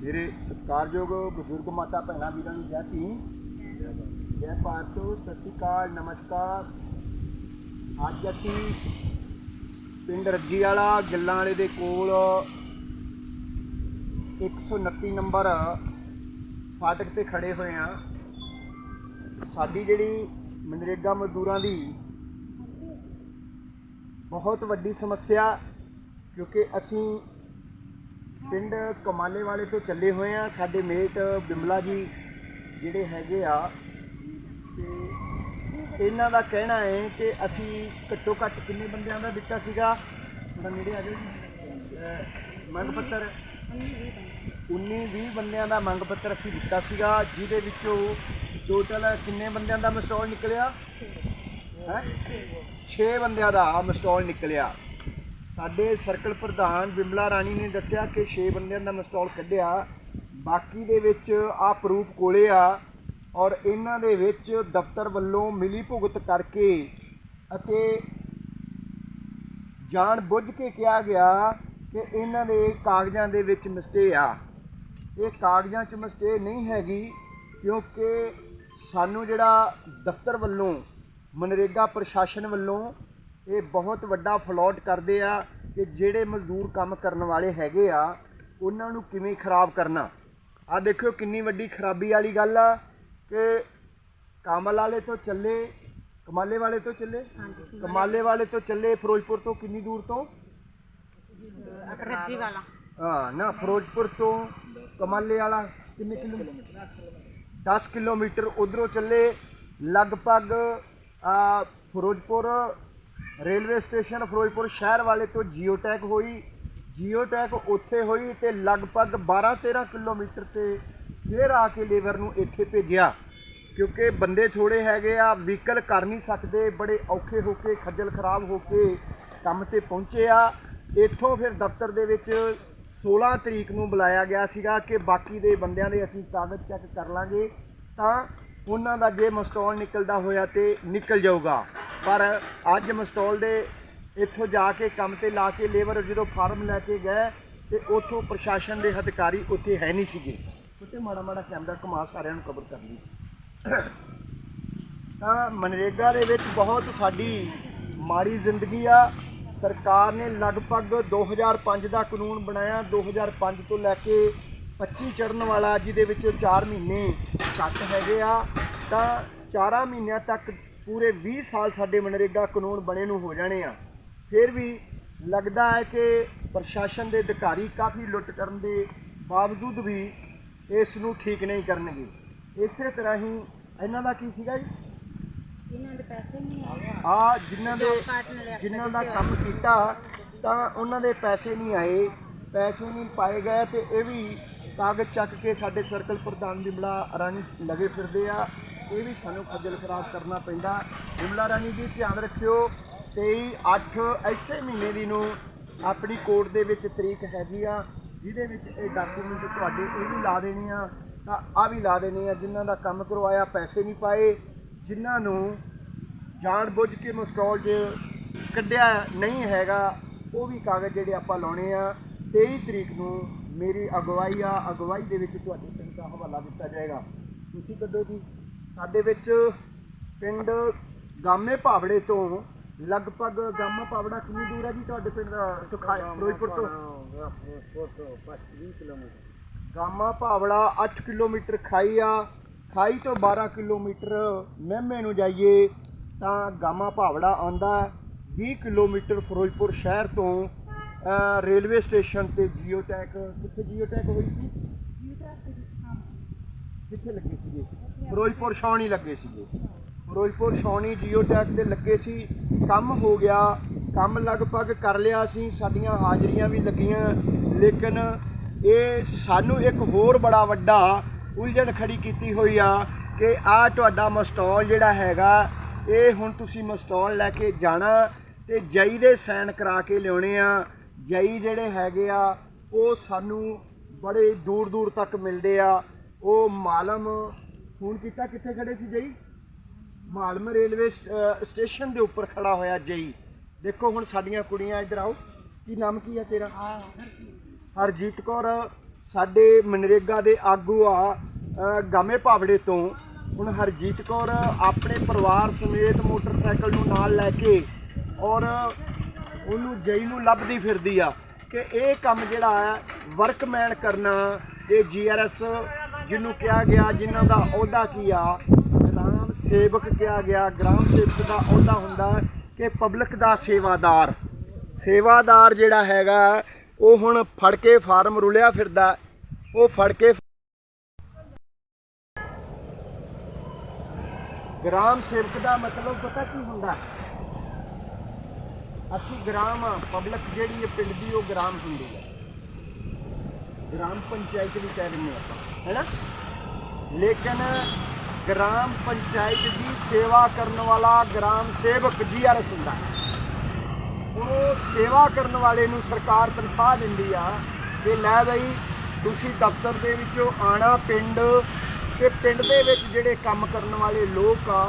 ਮੇਰੇ ਸਤਿਕਾਰਯੋਗ ਬਜ਼ੁਰਗ ਮਾਤਾ ਭੈਣਾਂ ਵੀਰਾਂ ਨੂੰ ਜੈ ਭੀਮ। ਜੈ ਭਾਰਤ, ਸਤਿ ਸ਼੍ਰੀ ਅਕਾਲ, ਨਮਸਕਾਰ। ਅੱਜ ਅਸੀਂ ਪਿੰਡ ਰੱਜੀ ਵਾਲਾ ਗਿੱਲਾਂ ਵਾਲੇ ਦੇ ਕੋਲ 129 ਨੰਬਰ ਫਾਟਕ ਤੇ ਖੜੇ ਹੋਏ ਆ ਸਾਡੀ ਜਿਹੜੀ ਮਨਰੇਗਾ ਮਜ਼ਦੂਰਾਂ ਦੀ ਬਹੁਤ ਵੱਡੀ ਸਮੱਸਿਆ, ਕਿਉਂਕਿ ਅਸੀਂ ਪਿੰਡ ਕਮਾਲੇ ਵਾਲੇ ਤੋਂ ਚੱਲੇ ਹੋਏ ਆ। ਸਾਡੇ ਮੇਟ ਬਿਮਲਾ ਜੀ ਜਿਹੜੇ ਹੈਗੇ ਆ ਤੇ ਇਹਨਾਂ ਦਾ ਕਹਿਣਾ ਹੈ ਕਿ ਅਸੀਂ ਘੱਟੋ ਘੱਟ ਕਿੰਨੇ ਬੰਦਿਆਂ ਦਾ ਦਿੱਤਾ ਸੀਗਾ? ਥੋੜਾ ਨੇੜੇ ਆ ਜਾਓ ਮੰਗ ਪੱਤਰ। 19 20 ਬੰਦਿਆਂ ਦਾ ਮੰਗ ਪੱਤਰ ਅਸੀਂ ਦਿੱਤਾ ਸੀਗਾ, ਜਿਹਦੇ ਵਿੱਚੋਂ ਟੋਟਲ ਕਿੰਨੇ ਬੰਦਿਆਂ ਦਾ ਮਸਟੋਲ ਨਿਕਲਿਆ? ਹੈ? 6 ਬੰਦਿਆਂ ਦਾ ਮਸਟੋਲ ਨਿਕਲਿਆ। ਸਾਡੇ ਸਰਕਲ ਪ੍ਰਧਾਨ ਬਿਮਲਾ ਰਾਣੀ ਨੇ ਦੱਸਿਆ ਕਿ 6 ਬੰਦਿਆਂ ਦਾ ਮਸਟੋਲ ਕੱਢਿਆ। ਬਾਕੀ ਦੇ ਵਿੱਚ ਆ ਪ੍ਰੂਫ ਕੋਲੇ ਆ ਔਰ ਇਹਨਾਂ ਦੇ ਵਿੱਚ ਦਫ਼ਤਰ ਵੱਲੋਂ ਮਿਲੀ ਭੁਗਤ ਕਰਕੇ ਅਤੇ ਜਾਣ ਬੁੱਝ ਕੇ ਕਿਹਾ ਗਿਆ ਕਿ ਇਹਨਾਂ ਦੇ ਕਾਗਜ਼ਾਂ ਦੇ ਵਿੱਚ ਮਿਸਟੇ ਆ। ਇਹ ਕਾਗਜ਼ਾਂ 'ਚ ਮਿਸਟੇ ਨਹੀਂ ਹੈਗੀ ਕਿਉਂਕਿ ਸਾਨੂੰ ਜਿਹੜਾ ਦਫ਼ਤਰ ਵੱਲੋਂ, ਮਨਰੇਗਾ ਪ੍ਰਸ਼ਾਸਨ ਵੱਲੋਂ ਇਹ ਬਹੁਤ ਵੱਡਾ ਫਲੋਟ ਕਰਦੇ ਆ ਕਿ ਜਿਹੜੇ ਮਜ਼ਦੂਰ ਕੰਮ ਕਰਨ ਵਾਲੇ ਹੈਗੇ ਆ ਉਹਨਾਂ ਨੂੰ ਕਿਵੇਂ ਖਰਾਬ ਕਰਨਾ। ਆ ਦੇਖਿਓ ਕਿੰਨੀ ਵੱਡੀ ਖਰਾਬੀ ਵਾਲੀ ਗੱਲ ਆ ਕਿ ਕਾਮਲ ਵਾਲੇ ਤੋਂ ਚੱਲੇ ਕਮਾਲੇ ਵਾਲੇ ਤੋਂ ਚੱਲੇ? ਕਮਾਲੇ ਵਾਲੇ ਤੋਂ ਚੱਲੇ ਫਿਰੋਜ਼ਪੁਰ ਤੋਂ ਕਿੰਨੀ ਦੂਰ ਤੋਂ? ਰੱਜੀ ਵਾਲਾ। ਹਾਂ ਨਾ ਫਿਰੋਜ਼ਪੁਰ ਤੋਂ ਕਮਾਲੇ ਵਾਲਾ ਕਿੰਨੇ ਕਿਲੋਮੀਟਰ 10 ਕਿਲੋਮੀਟਰ ਉਧਰੋਂ ਚੱਲੇ ਲਗਭਗ ਆ ਫਿਰੋਜ਼ਪੁਰ ਰੇਲਵੇ ਸਟੇਸ਼ਨ ਫਿਰੋਜ਼ਪੁਰ ਸ਼ਹਿਰ ਵਾਲੇ ਤੋਂ ਜੀਓਟੈਕ ਹੋਈ। ਜੀਓਟੈਕ ਉੱਥੇ ਹੋਈ ਤੇ ਲਗਭਗ 12-13 ਕਿਲੋਮੀਟਰ ਤੇ ਫੇਰ ਆ ਕੇ ਲੇਬਰ ਨੂੰ ਇੱਥੇ ਭੇਜਿਆ। ਕਿਉਂਕਿ ਬੰਦੇ ਥੋੜੇ ਹੈਗੇ ਆ, ਵਹੀਕਲ ਕਰ ਨਹੀਂ ਸਕਦੇ, ਬੜੇ ਔਖੇ ਹੋ ਕੇ, ਖੱਜਲ ਖਰਾਬ ਹੋ ਕੇ ਕੰਮ ਤੇ ਪਹੁੰਚੇ ਆ। ਇੱਥੋਂ ਫਿਰ ਦਫ਼ਤਰ ਦੇ ਵਿੱਚ 16 ਤਰੀਕ ਨੂੰ ਬੁਲਾਇਆ ਗਿਆ ਸੀਗਾ ਕਿ ਬਾਕੀ ਦੇ ਬੰਦਿਆਂ ਦੇ ਅਸੀਂ ਕਾਗਜ਼ ਚੈੱਕ ਕਰ ਲਾਂਗੇ ਤਾਂ ਉਹਨਾਂ ਦਾ ਜੇ ਮਸਟੋਲ ਨਿਕਲਦਾ ਹੋਇਆ ਤੇ ਨਿਕਲ ਜਾਊਗਾ। ਪਰ ਅੱਜ ਮਸਟੋਲ ਦੇ ਇੱਥੋਂ ਜਾ ਕੇ ਕੰਮ ਤੇ ਲਾ ਕੇ ਲੇਬਰ ਜਦੋਂ ਫਾਰਮ ਲੈ ਕੇ ਗਏ ਤੇ ਉੱਥੋਂ ਪ੍ਰਸ਼ਾਸਨ ਦੇ ਅਧਿਕਾਰੀ ਉੱਥੇ ਹੈ ਨਹੀਂ ਸੀਗੇ। ਉੱਥੇ ਮਾੜਾ ਮਾੜਾ ਕੈਮਰਾ ਘੁਮਾ ਸਾਰਿਆਂ ਨੂੰ ਕਵਰ ਕਰ ਲਈ ਤਾਂ ਮਨਰੇਗਾ ਦੇ ਵਿੱਚ ਬਹੁਤ ਸਾਡੀ ਮਾੜੀ ਜ਼ਿੰਦਗੀ ਆ। ਸਰਕਾਰ ਨੇ ਲਗਭਗ 2005 ਦਾ ਕਾਨੂੰਨ ਬਣਾਇਆ। 2005 ਤੋਂ ਲੈ ਕੇ 25 ਚੜਨ ਵਾਲਾ ਜਿਹਦੇ ਵਿੱਚੋਂ 4 ਮਹੀਨੇ ਘੱਟ ਹੈਗੇ ਆ। ਤਾਂ 4 ਮਹੀਨਿਆਂ ਤੱਕ ਪੂਰੇ 20 ਸਾਲ ਸਾਡੇ ਮਨਰੇਗਾ ਕਾਨੂੰਨ ਬਣੇ ਨੂੰ ਹੋ ਜਾਣੇ ਆ। ਫਿਰ ਵੀ ਲੱਗਦਾ ਹੈ ਕਿ ਪ੍ਰਸ਼ਾਸਨ ਦੇ ਅਧਿਕਾਰੀ ਕਾਫੀ ਲੁੱਟ ਕਰਨ ਦੇ ਬਾਵਜੂਦ ਵੀ ਇਸ ਨੂੰ ਠੀਕ ਨਹੀਂ ਕਰਨਗੇ। ਇਸੇ ਤਰ੍ਹਾਂ ਹੀ ਇਹਨਾਂ ਦਾ ਕੀ ਸੀਗਾ ਜੀ? ਇਹਨਾਂ ਦੇ ਪੈਸੇ ਨਹੀਂ ਆਏ। ਆ ਜਿਨ੍ਹਾਂ ਦੇ ਜਿਨ੍ਹਾਂ ਦਾ ਕੰਮ ਕੀਤਾ ਤਾਂ ਉਹਨਾਂ ਦੇ ਪੈਸੇ ਨਹੀਂ ਆਏ। ਪੈਸੇ ਨਹੀਂ ਪਾਏ ਗਏ ਤੇ ਇਹ ਵੀ ਕਾਗਜ਼ ਚੱਕ ਕੇ ਸਾਡੇ ਸਰਕਲ ਪ੍ਰਧਾਨ ਬਿਮਲਾ ਰਾਣੀ ਲਗੇ ਫਿਰਦੇ ਆ। ਇਹ ਵੀ ਸਾਨੂੰ ਖੱਜਲ ਖਰਾਬ ਕਰਨਾ ਪੈਂਦਾ, ਬਿਮਲਾ ਰਾਣੀ ਜੀ, ਧਿਆਨ ਰੱਖਿਓ 23 8 ਐਸੇ ਮਹੀਨੇ ਦੀ ਨੂੰ ਆਪਣੀ ਕੋਰਟ ਦੇ ਵਿੱਚ ਤਰੀਕ ਹੈਗੀ ਆ, ਜਿਹਦੇ ਵਿੱਚ ਇਹ ਡਾਕੂਮੈਂਟ ਤੁਹਾਡੇ ਇਹ ਵੀ ਲਾ ਦੇਣੀ ਆ, ਤਾਂ ਆ ਵੀ ਲਾ ਦੇਣੇ ਆ, ਜਿਨ੍ਹਾਂ ਦਾ ਕੰਮ ਕਰਵਾਇਆ ਪੈਸੇ ਨਹੀਂ ਪਾਏ, ਜਿਨ੍ਹਾਂ ਨੂੰ ਜਾਣ ਬੁੱਝ ਕੇ ਮਸਟੋਲ 'ਚ ਕੱਢਿਆ ਨਹੀਂ ਹੈਗਾ, ਉਹ ਵੀ ਕਾਗਜ਼ ਜਿਹੜੇ ਆਪਾਂ ਲਾਉਣੇ ਆ 23 ਤਰੀਕ ਨੂੰ ਮੇਰੀ ਅਗਵਾਈ ਆ, ਅਗਵਾਈ ਦੇ ਵਿੱਚ ਤੁਹਾਡੇ ਪਿੰਡ ਦਾ ਹਵਾਲਾ ਦਿੱਤਾ ਜਾਏਗਾ। ਤੁਸੀਂ ਕੱਢੋ ਜੀ। ਸਾਡੇ ਵਿੱਚ ਪਿੰਡ ਗਾਮੇ ਭਾਵੜੇ ਤੋਂ ਲਗਭਗ ਗਾਮਾ ਭਾਵੜਾ ਕਿੰਨੀ ਦੂਰ ਹੈ ਜੀ ਤੁਹਾਡੇ ਪਿੰਡ ਦਾ? ਤੋਂ ਫਿਰੋਜ਼ਪੁਰ ਤੋਂ। ਗਾਮਾ ਭਾਵੜਾ 8 ਕਿਲੋਮੀਟਰ ਖਾਈ ਆ। ਖਾਈ ਤੋਂ 12 ਕਿਲੋਮੀਟਰ ਮਹਿਮੇ ਨੂੰ ਜਾਈਏ ਤਾਂ ਗਾਮਾ ਭਾਵੜਾ ਆਉਂਦਾ ਹੈ। 20 ਕਿਲੋਮੀਟਰ ਫਿਰੋਜ਼ਪੁਰ ਸ਼ਹਿਰ ਤੋਂ ਰੇਲਵੇ ਸਟੇਸ਼ਨ ਤੇ ਜੀਓ ਜੀਓਟੈਕ। ਕਿੱਥੇ ਜੀਓਟੈਕ ਹੋਈ ਸੀ? ਕਿੱਥੇ ਲੱਗੇ ਸੀਗੇ? ਫਿਰੋਜ਼ਪੁਰ ਛਾਉਣੀ ਲੱਗੇ ਸੀਗੇ। ਫਿਰੋਜ਼ਪੁਰ ਛਾਉਣੀ ਜੀਓਟੈਕ ਤੇ ਲੱਗੇ ਸੀ। ਕੰਮ ਹੋ ਗਿਆ। ਕੰਮ ਲਗਭਗ ਕਰ ਲਿਆ ਸੀ। ਸਾਡੀਆਂ ਹਾਜ਼ਰੀਆਂ ਵੀ ਲੱਗੀਆਂ। ਲੇਕਿਨ ਇਹ ਸਾਨੂੰ ਇੱਕ ਹੋਰ ਬੜਾ ਵੱਡਾ ਉਲਝਣ ਖੜੀ ਕੀਤੀ ਹੋਈ ਆ ਕਿ ਆ ਤੁਹਾਡਾ ਮਸਟੋਲ ਜਿਹੜਾ ਹੈਗਾ, ਇਹ ਹੁਣ ਤੁਸੀਂ ਮਸਟੋਲ ਲੈ ਕੇ ਜਾਣਾ ਤੇ ਜਈ ਦੇ ਸਾਈਨ ਕਰਾ ਕੇ ਲਿਆਉਣੇ ਆ। ਜਈ ਜਿਹੜੇ ਹੈਗੇ ਆ, ਉਹ ਸਾਨੂੰ ਬੜੇ ਦੂਰ ਦੂਰ ਤੱਕ ਮਿਲਦੇ ਆ। ਉਹ ਮਾਲਮ ਫੋਨ ਕੀਤਾ ਕਿੱਥੇ ਖੜੇ ਸੀ ਜਈ? ਮਾਲਮ ਰੇਲਵੇ ਸਟੇਸ਼ਨ ਦੇ ਉੱਪਰ ਖੜਾ ਹੋਇਆ ਜਈ। ਦੇਖੋ ਹੁਣ ਸਾਡੀਆਂ ਕੁੜੀਆਂ ਇੱਧਰ ਆਓ। ਕੀ ਨਾਮ ਕੀ ਹੈ ਤੇਰਾ? ਹਰਜੀਤ। ਕੌਰ ਸਾਡੇ ਮਨਰੇਗਾ ਦੇ ਆਗੂ ਆ ਗਾਮੇ ਪਾਵੜੇ ਤੋਂ। ਹੁਣ ਹਰਜੀਤ ਕੌਰ ਆਪਣੇ ਪਰਿਵਾਰ ਸਮੇਤ ਮੋਟਰਸਾਈਕਲ ਨੂੰ ਨਾਲ ਲੈ ਕੇ ਔਰ ਉਹਨੂੰ ਜਈ ਨੂੰ ਲੱਭਦੀ ਫਿਰਦੀ ਆ ਕਿ ਇਹ ਕੰਮ ਜਿਹੜਾ ਹੈ ਵਰਕਮੈਨ ਕਰਨਾ ਇਹ ਜੀਆਰਐਸ ਜਿਹਨੂੰ ਕਿਹਾ ਗਿਆ, ਜਿਨ੍ਹਾਂ ਦਾ ਅਹੁਦਾ ਕੀ ਆ? ਗ੍ਰਾਮ ਸੇਵਕ ਕਿਹਾ ਗਿਆ। ਗ੍ਰਾਮ ਸੇਵਕ ਦਾ ਅਹੁਦਾ ਹੁੰਦਾ ਕਿ ਪਬਲਿਕ ਦਾ ਸੇਵਾਦਾਰ। ਸੇਵਾਦਾਰ ਜਿਹੜਾ ਹੈਗਾ, ਉਹ ਹੁਣ ਫੜ ਕੇ ਫਾਰਮ ਰੁਲਿਆ ਫਿਰਦਾ। ਉਹ ਫੜ ਕੇ ਗ੍ਰਾਮ ਸੇਵਕ ਦਾ ਮਤਲਬ ਪਤਾ ਕੀ ਹੁੰਦਾ? ਅਸੀਂ ਗ੍ਰਾਮ ਪਬਲਿਕ ਜਿਹੜੀ ਹੈ ਪਿੰਡ ਦੀ, ਉਹ ਗ੍ਰਾਮ ਹੁੰਦੀ ਹੈ। ਗ੍ਰਾਮ ਪੰਚਾਇਤ ਵੀ ਕਹਿ ਦਿੰਦੇ ਆਪਾਂ ਹੈਨਾ ਲੇਕਿਨ ਗ੍ਰਾਮ ਪੰਚਾਇਤ ਦੀ ਸੇਵਾ ਕਰਨ ਵਾਲਾ ਗ੍ਰਾਮ ਸੇਵਕ ਜੀਆਰਐਸ ਹੁੰਦਾ ਉਹ ਸੇਵਾ ਕਰਨ ਵਾਲੇ ਨੂੰ ਸਰਕਾਰ ਤਨਖਾਹ ਦਿੰਦੀ ਆ ਕਿ ਲੈ ਬਈ ਤੁਸੀਂ ਦਫ਼ਤਰ ਦੇ ਵਿੱਚੋਂ ਆਣਾ ਪਿੰਡ ਤੇ ਪਿੰਡ ਦੇ ਵਿੱਚ ਜਿਹੜੇ ਕੰਮ ਕਰਨ ਵਾਲੇ ਲੋਕ ਆ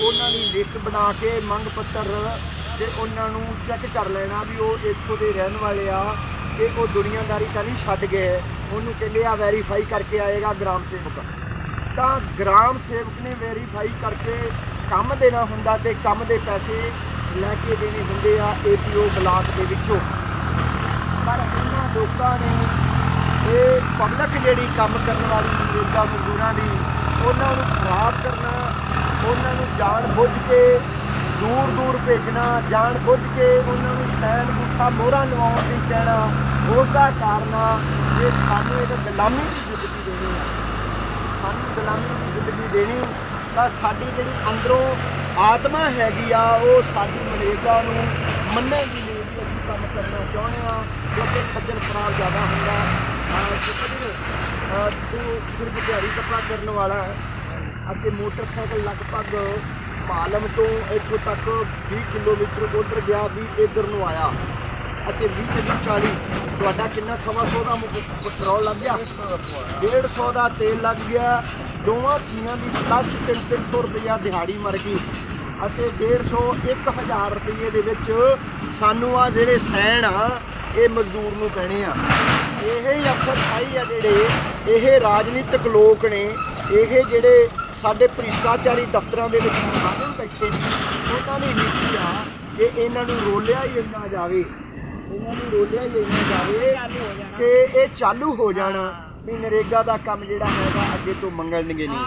ਉਹਨਾਂ ਦੀ ਲਿਸਟ ਬਣਾ ਕੇ ਮੰਗ ਪੱਤਰ ਤੇ ਉਹਨਾਂ ਨੂੰ ਚੈੱਕ ਕਰ ਲੈਣਾ ਵੀ ਉਹ ਇੱਥੋਂ ਦੇ ਰਹਿਣ ਵਾਲੇ ਆ ਕਿ ਉਹ ਦੁਨੀਆਦਾਰੀ ਤਾਂ ਨਹੀਂ ਛੱਡ ਗਏ। ਉਹਨੂੰ ਕਹਿੰਦੇ ਆ ਵੈਰੀਫਾਈ ਕਰਕੇ ਆਏਗਾ ਗ੍ਰਾਮ ਸੇਵਕ। ਤਾਂ ਗ੍ਰਾਮ ਸੇਵਕ ਨੇ ਵੈਰੀਫਾਈ ਕਰਕੇ ਕੰਮ ਦੇਣਾ ਹੁੰਦਾ ਤੇ ਕੰਮ ਦੇ ਪੈਸੇ ਲੈ ਕੇ ਦੇਣੇ ਹੁੰਦੇ ਆ ਏਪੀਓ ਬਲਾਕ ਦੇ ਵਿੱਚੋਂ। ਪਰ ਇਹਨਾਂ ਲੋਕਾਂ ਨੇ ਇਹ ਪਬਲਿਕ ਜਿਹੜੀ ਕੰਮ ਕਰਨ ਵਾਲੀ ਮਨਰੇਗਾ ਮਜ਼ਦੂਰਾਂ ਦੀ, ਉਹਨਾਂ ਨੂੰ ਖਰਾਬ ਕਰਨਾ, ਉਹਨਾਂ ਨੂੰ ਜਾਣ ਬੁੱਝ ਕੇ ਦੂਰ ਦੂਰ ਭੇਜਣਾ, ਜਾਣ ਬੁੱਝ ਕੇ ਉਹਨਾਂ ਨੂੰ ਸੈਨ ਗੁੱਠਾ ਮੋਹਰਾ ਲਵਾਉਣ ਦੀ ਕਹਿਣਾ ਉਸ ਦਾ ਕਾਰਨ ਆ ਇਹ ਸਾਨੂੰ ਇੱਕ ਗੁਲਾਮੀ ਦੀ ਜ਼ਿੰਦਗੀ ਦੇਣੀ ਆ। ਸਾਨੂੰ ਗੁਲਾਮੀ ਦੀ ਜ਼ਿੰਦਗੀ ਦੇਣੀ, ਤਾਂ ਸਾਡੀ ਜਿਹੜੀ ਅੰਦਰੋਂ ਆਤਮਾ ਹੈਗੀ ਆ, ਉਹ ਸਾਡੀ ਮਨੇਜਾ ਨੂੰ ਮੰਨੇਗੀ ਨਹੀਂ ਕਿ ਅਸੀਂ ਕੰਮ ਕਰਨਾ ਚਾਹੁੰਦੇ ਆ ਕਿਉਂਕਿ ਖੱਜਲ ਖਰਾਬ ਜ਼ਿਆਦਾ ਹੁੰਦਾ। ਆ ਤੂੰ ਸਿਰਫ ਦਿਹਾੜੀ ਕੱਪੜਾ ਕਰਨ ਵਾਲਾ ਅਤੇ ਮੋਟਰਸਾਈਕਲ ਲਗਭਗ ਮਾਲਮ ਤੋਂ ਇੱਥੋਂ ਤੱਕ 20 ਕਿਲੋਮੀਟਰ ਉਧਰ ਗਿਆ, ਵੀ ਇੱਧਰ ਨੂੰ ਆਇਆ। ਅਤੇ 20 ਤੇ 40 ਤੁਹਾਡਾ ਕਿੰਨਾ ਸਵਾ ਸੌ ਦਾ ਪੈਟਰੋਲ ਲੱਗ ਗਿਆ? 150 ਦਾ ਤੇਲ ਲੱਗ ਗਿਆ। ਦੋਵਾਂ ਚੀਜ਼ਾਂ ਦੀ ਪਲੱਸ 3-300 ਰੁਪਇਆ ਦਿਹਾੜੀ ਮਰ ਗਈ। ਅਤੇ 150 1000 ਰੁਪਏ ਦੇ ਵਿੱਚ ਸਾਨੂੰ ਆ ਜਿਹੜੇ ਸੈਣ ਆ, ਇਹ ਮਜ਼ਦੂਰ ਨੂੰ ਪੈਣੇ ਆ। ਇਹ ਹੀ ਅਫਸਰ ਸਾਈ ਆ ਜਿਹੜੇ, ਇਹ ਰਾਜਨੀਤਿਕ ਲੋਕ ਨੇ। ਇਹ ਜਿਹੜੇ ਸਾਡੇ ਭ੍ਰਿਸ਼ਟਾਚਾਰੀ ਦਫ਼ਤਰਾਂ ਦੇ ਵਿੱਚ ਮੁਲਾਜ਼ਮ ਬੈਠੇ ਨੇ, ਉਹਨਾਂ ਦੀ ਨੀਤੀ ਆ ਕਿ ਇਹਨਾਂ ਨੂੰ ਰੋਲਿਆ ਹੀ ਇੰਨਾ ਜਾਵੇ। ਇਹਨਾਂ ਨੂੰ ਰੋਲਿਆ ਹੀ ਇੰਨਾ ਜਾਵੇ ਕਿ ਇਹ ਚਾਲੂ ਹੋ ਜਾਣਾ ਵੀ ਨਰੇਗਾ ਦਾ ਕੰਮ ਜਿਹੜਾ ਹੈਗਾ ਅੱਗੇ ਤੋਂ ਮੰਗਣਗੇ ਨਹੀਂ।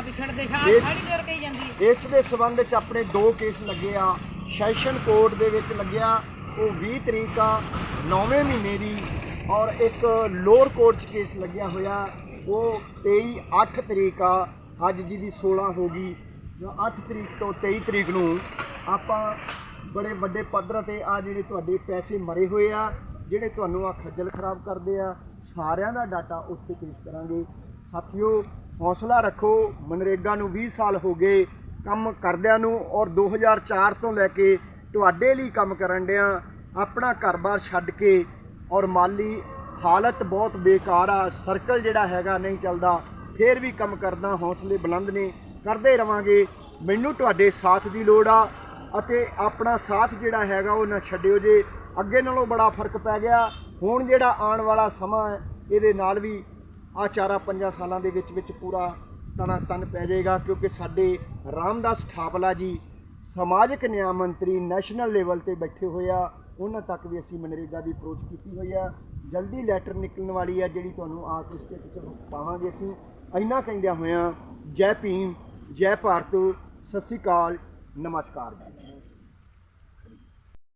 ਇਸ- ਸਾਰੀ ਜਾਂਦੀ। ਦੇ ਸਬੰਧ ਵਿੱਚ ਆਪਣੇ ਦੋ ਕੇਸ ਲੱਗੇ ਆ। ਸੈਸ਼ਨ ਕੋਰਟ ਦੇ ਵਿੱਚ ਲੱਗਿਆ। ਉਹ 20 ਤਰੀਕ ਆ 9ਵੇਂ ਮਹੀਨੇ ਦੀ। ਔਰ ਇੱਕ ਲੋਅਰ ਕੋਰਟ 'ਚ ਕੇਸ ਲੱਗਿਆ ਹੋਇਆ। ਉਹ 23 8 ਤਰੀਕ ਆ। ਅੱਜ ਜਿਹਦੀ 16 ਹੋ ਗਈ। ਜੋ 8 ਤਰੀਕ ਤੋਂ 23 ਤਰੀਕ ਨੂੰ ਆਪਾਂ ਬੜੇ ਵੱਡੇ ਪੱਧਰ ਤੇ ਆ ਜਿਹੜੇ ਤੁਹਾਡੇ ਪੈਸੇ ਮਰੇ ਹੋਏ ਆ, ਜਿਹੜੇ ਤੁਹਾਨੂੰ ਆ ਖੱਜਲ ਖਰਾਬ ਕਰਦੇ ਆ, ਸਾਰਿਆਂ ਦਾ ਡਾਟਾ ਉੱਥੇ ਪੇਸ਼ ਕਰਾਂਗੇ। ਸਾਥੀਓ, ਹੌਸਲਾ ਰੱਖੋ, ਮਨਰੇਗਾ ਨੂੰ 20 ਸਾਲ ਹੋ ਗਏ ਕੰਮ ਕਰਦਿਆਂ ਨੂੰ ਔਰ 2004 ਤੋਂ ਲੈ ਕੇ ਤੁਹਾਡੇ ਲਈ ਕੰਮ ਕਰਨ ਡਿਆਂ, ਆਪਣਾ ਘਰ-ਬਾਰ ਛੱਡ ਕੇ ਔਰ ਮਾਲੀ ਹਾਲਤ ਬਹੁਤ ਬੇਕਾਰ ਆ ਸਰਕਲ ਜਿਹੜਾ ਹੈਗਾ ਨਹੀਂ ਚੱਲਦਾ, ਫੇਰ ਵੀ ਕੰਮ ਕਰਦਾ, ਹੌਸਲੇ ਬੁਲੰਦ ਨੇ, ਕਰਦੇ ਰਵਾਂਗੇ। ਮੈਨੂੰ ਤੁਹਾਡੇ ਸਾਥ ਦੀ ਲੋੜ ਆ ਅਤੇ ਆਪਣਾ ਸਾਥ ਜਿਹੜਾ ਹੈਗਾ ਉਹ ਨਾ ਛੱਡਿਓ ਜੇ। ਅੱਗੇ ਨਾਲੋਂ ਬੜਾ ਫ਼ਰਕ ਪੈ ਗਿਆ। ਹੁਣ ਜਿਹੜਾ ਆਉਣ ਵਾਲਾ ਸਮਾਂ ਹੈ, ਇਹਦੇ ਨਾਲ ਵੀ ਆ ਚਾਰਾਂ ਪੰਜਾਂ ਸਾਲਾਂ ਦੇ ਵਿੱਚ ਵਿੱਚ ਪੂਰਾ ਤਣਾ ਤਨ ਪੈ ਜਾਏਗਾ, ਕਿਉਂਕਿ ਸਾਡੇ ਰਾਮਦਾਸ ਠਾਪਲਾ ਜੀ ਸਮਾਜਿਕ ਨਿਆਂ ਮੰਤਰੀ ਨੈਸ਼ਨਲ ਲੈਵਲ ਤੇ ਬੈਠੇ ਹੋਏ ਆ। ਉਹਨਾਂ ਤੱਕ ਵੀ ਅਸੀਂ ਮਨਰੇਗਾ ਦੀ ਅਪਰੋਚ ਕੀਤੀ ਹੋਈ ਆ। ਜਲਦੀ ਲੈਟਰ ਨਿਕਲਣ ਵਾਲੀ ਆ, ਜਿਹੜੀ ਤੁਹਾਨੂੰ ਆ ਕੇ ਸਟੇਟ 'ਚ ਪਾਵਾਂਗੇ ਅਸੀਂ। ਇੰਨਾ ਕਹਿੰਦਿਆਂ ਹੋਇਆਂ, ਜੈ ਭੀਮ, ਜੈ ਭਾਰਤ, ਸਤਿ ਸ਼੍ਰੀ ਅਕਾਲ। ਨਮਸਕਾਰ ਜੀ।